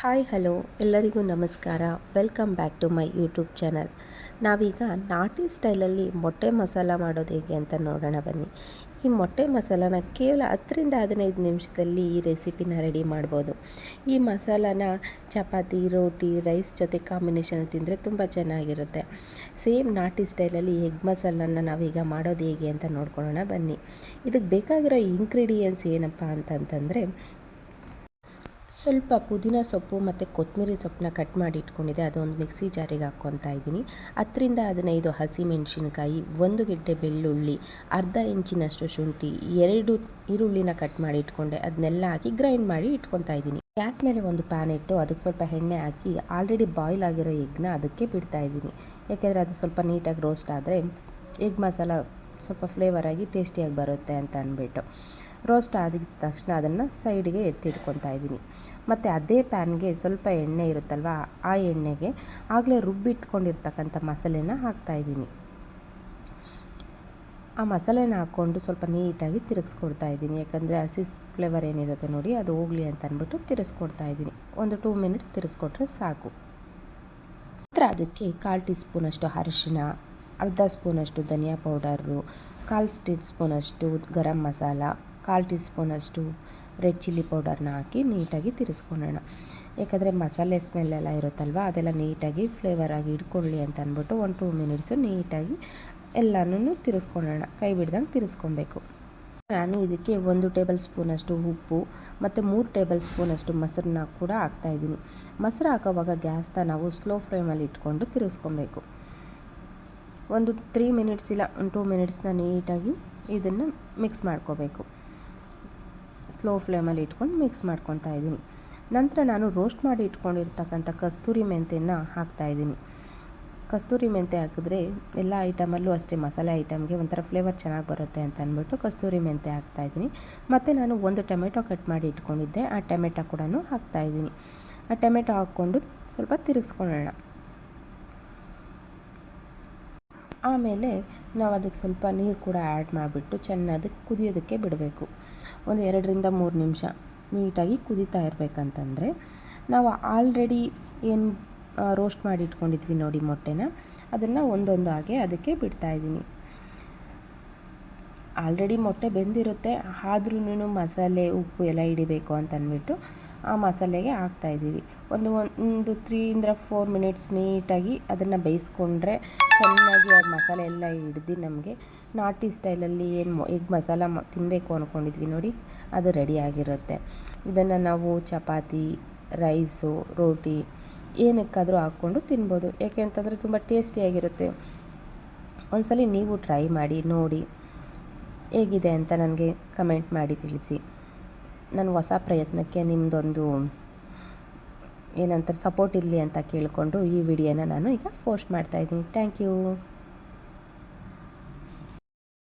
Hi, hello. ಎಲ್ಲರಿಗೂ ನಮಸ್ಕಾರ. Welcome back to my YouTube channel. ನಾವೀಗ ನಾಟಿ ಸ್ಟೈಲಲ್ಲಿ ಮೊಟ್ಟೆ ಮಸಾಲ ಮಾಡೋದು ಹೇಗೆ ಅಂತ ನೋಡೋಣ ಬನ್ನಿ. ಈ ಮೊಟ್ಟೆ ಮಸಾಲಾನ ಕೇವಲ ಹತ್ತರಿಂದ ಹದಿನೈದು ನಿಮಿಷದಲ್ಲಿ ಈ ರೆಸಿಪಿನ ರೆಡಿ ಮಾಡ್ಬೋದು. ಈ ಮಸಾಲಾನ ಚಪಾತಿ, ರೋಟಿ, ರೈಸ್ ಜೊತೆ ಕಾಂಬಿನೇಷನ್ ತಿಂದರೆ ತುಂಬ ಚೆನ್ನಾಗಿರುತ್ತೆ. ಸೇಮ್ ನಾಟಿ ಸ್ಟೈಲಲ್ಲಿ ಎಗ್ ಮಸಾಲನ ನಾವೀಗ ಮಾಡೋದು ಹೇಗೆ ಅಂತ ನೋಡ್ಕೊಳ್ಳೋಣ ಬನ್ನಿ. ಇದಕ್ಕೆ ಬೇಕಾಗಿರೋ ಇಂಗ್ರೀಡಿಯೆಂಟ್ಸ್ ಏನಪ್ಪ ಅಂತಂತಂದರೆ ಸ್ವಲ್ಪ ಪುದೀನ ಸೊಪ್ಪು ಮತ್ತು ಕೊತ್ತಂಬರಿ ಸೊಪ್ಪನ್ನ ಕಟ್ ಮಾಡಿ ಇಟ್ಕೊಂಡಿದ್ದೆ. ಅದೊಂದು ಮಿಕ್ಸಿ ಜಾರಿಗೆ ಹಾಕ್ಕೊತಾ ಇದ್ದೀನಿ. ಹತ್ತರಿಂದ ಹದಿನೈದು ಹಸಿ ಮೆಣಸಿನಕಾಯಿ ಒಂದು ಗೆಡ್ಡೆ ಬೆಳ್ಳುಳ್ಳಿ, ಅರ್ಧ ಇಂಚಿನಷ್ಟು ಶುಂಠಿ, ಎರಡು ಈರುಳ್ಳಿನ ಕಟ್ ಮಾಡಿ ಇಟ್ಕೊಂಡೆ. ಅದನ್ನೆಲ್ಲ ಹಾಕಿ ಗ್ರೈಂಡ್ ಮಾಡಿ ಇಟ್ಕೊತಾ ಇದ್ದೀನಿ. ಗ್ಯಾಸ್ ಮೇಲೆ ಒಂದು ಪ್ಯಾನ್ ಇಟ್ಟು ಅದಕ್ಕೆ ಸ್ವಲ್ಪ ಎಣ್ಣೆ ಹಾಕಿ ಆಲ್ರೆಡಿ ಬಾಯ್ಲ್ ಆಗಿರೋ ಎಗ್ನ ಅದಕ್ಕೆ ಬಿಡ್ತಾ ಇದ್ದೀನಿ. ಯಾಕೆಂದರೆ ಅದು ಸ್ವಲ್ಪ ನೀಟಾಗಿ ರೋಸ್ಟ್ ಆದರೆ ಎಗ್ ಮಸಾಲ ಸ್ವಲ್ಪ ಫ್ಲೇವರಾಗಿ ಟೇಸ್ಟಿಯಾಗಿ ಬರುತ್ತೆ ಅಂತ ಅಂದ್ಬಿಟ್ಟು ರೋಸ್ಟ್ ಆದ ತಕ್ಷಣ ಅದನ್ನು ಸೈಡಿಗೆ ಎತ್ತಿಟ್ಕೊತಾ ಇದ್ದೀನಿ. ಮತ್ತು ಅದೇ ಪ್ಯಾನ್ಗೆ ಸ್ವಲ್ಪ ಎಣ್ಣೆ ಇರುತ್ತಲ್ವ, ಆ ಎಣ್ಣೆಗೆ ಆಗಲೇ ರುಬ್ಬಿಟ್ಕೊಂಡಿರ್ತಕ್ಕಂಥ ಮಸಾಲೆನ ಹಾಕ್ತಾಯಿದ್ದೀನಿ ಆ ಮಸಾಲೆನ ಹಾಕ್ಕೊಂಡು ಸ್ವಲ್ಪ ನೀಟಾಗಿ ತಿರುಗಿಸ್ಕೊಡ್ತಾ ಇದ್ದೀನಿ. ಯಾಕಂದರೆ ಹಸಿ ಫ್ಲೇವರ್ ಏನಿರುತ್ತೆ ನೋಡಿ, ಅದು ಹೋಗಲಿ ಅಂತ ಅಂದ್ಬಿಟ್ಟು ತಿರುಸ್ಕೊಡ್ತಾ ಇದ್ದೀನಿ. ಒಂದು ಟೂ ಮಿನಿಟ್ ತಿರುಗಿಸ್ಕೊಟ್ರೆ ಸಾಕು. ನಂತರ ಅದಕ್ಕೆ ಕಾಲು ಟೀ ಸ್ಪೂನಷ್ಟು ಅರಿಶಿನ ಅರ್ಧ ಸ್ಪೂನಷ್ಟು ಧನಿಯಾ ಪೌಡರು, ಕಾಲು ಟೀ ಸ್ಪೂನಷ್ಟು ಗರಂ ಮಸಾಲ ಕಾಲು ಟೀ ಸ್ಪೂನಷ್ಟು ರೆಡ್ ಚಿಲ್ಲಿ ಪೌಡರ್ನ ಹಾಕಿ ನೀಟಾಗಿ ತಿರ್ಸ್ಕೊಳ್ಳೋಣ. ಯಾಕಂದರೆ ಮಸಾಲೆ ಸ್ಮೆಲ್ ಎಲ್ಲ ಇರುತ್ತಲ್ವ, ಅದೆಲ್ಲ ನೀಟಾಗಿ ಫ್ಲೇವರ್ ಆಗಿ ಇಟ್ಕೊಳ್ಳಿ ಅಂತ ಅಂದ್ಬಿಟ್ಟು ಒಂದು ಟೂ ಮಿನಿಟ್ಸು ನೀಟಾಗಿ ಎಲ್ಲನೂ ತಿರ್ಸ್ಕೊಳ್ಳೋಣ. ಕೈ ಬಿಡ್ದಂಗೆ ತಿರ್ಸ್ಕೊಬೇಕು. ನಾನು ಇದಕ್ಕೆ ಒಂದು ಟೇಬಲ್ ಸ್ಪೂನಷ್ಟು ಉಪ್ಪು ಮತ್ತು ಮೂರು ಟೇಬಲ್ ಸ್ಪೂನಷ್ಟು ಮೊಸರನ್ನ ಕೂಡ ಹಾಕ್ತಾಯಿದ್ದೀನಿ ಮೊಸರು ಹಾಕೋವಾಗ ಗ್ಯಾಸ್ನ ನಾವು ಸ್ಲೋ ಫ್ಲೇಮಲ್ಲಿ ಇಟ್ಕೊಂಡು ತಿರ್ಸ್ಕೊಬೇಕು. ಒಂದು ತ್ರೀ ಮಿನಿಟ್ಸ್ ಇಲ್ಲ, ಒಂದು ಟೂ ಮಿನಿಟ್ಸ್ನ ನೀಟಾಗಿ ಇದನ್ನು ಮಿಕ್ಸ್ ಮಾಡ್ಕೋಬೇಕು. ಸ್ಲೋ ಫ್ಲೇಮಲ್ಲಿ ಇಟ್ಕೊಂಡು ಮಿಕ್ಸ್ ಮಾಡ್ಕೊತಾ ಇದ್ದೀನಿ. ನಂತರ ನಾನು ರೋಸ್ಟ್ ಮಾಡಿ ಇಟ್ಕೊಂಡಿರ್ತಕ್ಕಂಥ ಕಸ್ತೂರಿ ಮೆಂತೆನ ಹಾಕ್ತಾಯಿದ್ದೀನಿ ಕಸ್ತೂರಿ ಮೆಂತೆ ಹಾಕಿದ್ರೆ ಎಲ್ಲ ಐಟಮಲ್ಲೂ ಅಷ್ಟೇ ಮಸಾಲೆ ಐಟಮ್ಗೆ ಒಂಥರ ಫ್ಲೇವರ್ ಚೆನ್ನಾಗಿ ಬರುತ್ತೆ ಅಂತ ಅಂದ್ಬಿಟ್ಟು ಕಸ್ತೂರಿ ಮೆಂತೆ ಹಾಕ್ತಾಯಿದ್ದೀನಿ ಮತ್ತು ನಾನು ಒಂದು ಟೊಮೆಟೊ ಕಟ್ ಮಾಡಿ ಇಟ್ಕೊಂಡಿದ್ದೆ. ಆ ಟೊಮೆಟೊ ಕೂಡ ಹಾಕ್ತಾಯಿದ್ದೀನಿ ಆ ಟೊಮೆಟೊ ಹಾಕ್ಕೊಂಡು ಸ್ವಲ್ಪ ತಿರುಗಿಸ್ಕೊಳ್ಳೋಣ. ಆಮೇಲೆ ನಾವು ಅದಕ್ಕೆ ಸ್ವಲ್ಪ ನೀರು ಕೂಡ ಆ್ಯಡ್ ಮಾಡಿಬಿಟ್ಟು ಚೆನ್ನಾಗಿ ಕುದಿಯೋದಕ್ಕೆ ಬಿಡಬೇಕು. ಒಂದು ಎರಡರಿಂದ ಮೂರು ನಿಮಿಷ ನೀಟಾಗಿ ಕುದಿತಾ ಇರಬೇಕಂತಂದರೆ ನಾವು ಆಲ್ರೆಡಿ ಏನು ರೋಸ್ಟ್ ಮಾಡಿ ಇಟ್ಕೊಂಡಿದ್ವಿ ನೋಡಿ ಮೊಟ್ಟೆನ. ಅದನ್ನು ಒಂದೊಂದು ಹಾಗೆ ಅದಕ್ಕೆ ಬಿಡ್ತಾಯಿದ್ದೀನಿ ಆಲ್ರೆಡಿ ಮೊಟ್ಟೆ ಬೆಂದಿರುತ್ತೆ ಆದ್ರೂ ಮಸಾಲೆ, ಉಪ್ಪು ಎಲ್ಲ ಹಿಡಿಬೇಕು ಅಂತ ಅಂದ್ಬಿಟ್ಟು ಆ ಮಸಾಲೆಗೆ ಹಾಕ್ತಾಯಿದ್ದೀವಿ ಒಂದು ಒಂದು ತ್ರೀಯಿಂದ ಫೋರ್ ಮಿನಿಟ್ಸ್ ನೀಟಾಗಿ ಅದನ್ನು ಬೇಯಿಸ್ಕೊಂಡ್ರೆ ಚೆನ್ನಾಗಿ ಆ ಮಸಾಲೆ ಎಲ್ಲ ಹಿಡ್ದು ನಮಗೆ ನಾಟಿ ಸ್ಟೈಲಲ್ಲಿ ಏನು ಎಗ್ ಮಸಾಲ ತಿನ್ನಬೇಕು ಅಂದ್ಕೊಂಡಿದ್ವಿ ನೋಡಿ, ಅದು ರೆಡಿ ಆಗಿರುತ್ತೆ. ಇದನ್ನು ನಾವು ಚಪಾತಿ, ರೈಸು, ರೋಟಿ ಏನಕ್ಕಾದರೂ ಹಾಕ್ಕೊಂಡು ತಿನ್ಬೋದು. ಯಾಕೆ ಅಂತಂದರೆ ತುಂಬ ಟೇಸ್ಟಿಯಾಗಿರುತ್ತೆ ಒಂದ್ಸಲ ನೀವು ಟ್ರೈ ಮಾಡಿ ನೋಡಿ ಹೇಗಿದೆ ಅಂತ ನನಗೆ ಕಮೆಂಟ್ ಮಾಡಿ ತಿಳಿಸಿ. ನನ್ನ ಹೊಸ ಪ್ರಯತ್ನಕ್ಕೆ ನಿಮ್ಮದೊಂದು ಏನಂತಾರೆ ಸಪೋರ್ಟ್ ಇರಲಿ ಅಂತ ಕೇಳಿಕೊಂಡು ಈ ವಿಡಿಯೋನ ನಾನು ಈಗ ಪೋಸ್ಟ್ ಮಾಡ್ತಾಯಿದ್ದೀನಿ ಥ್ಯಾಂಕ್ ಯು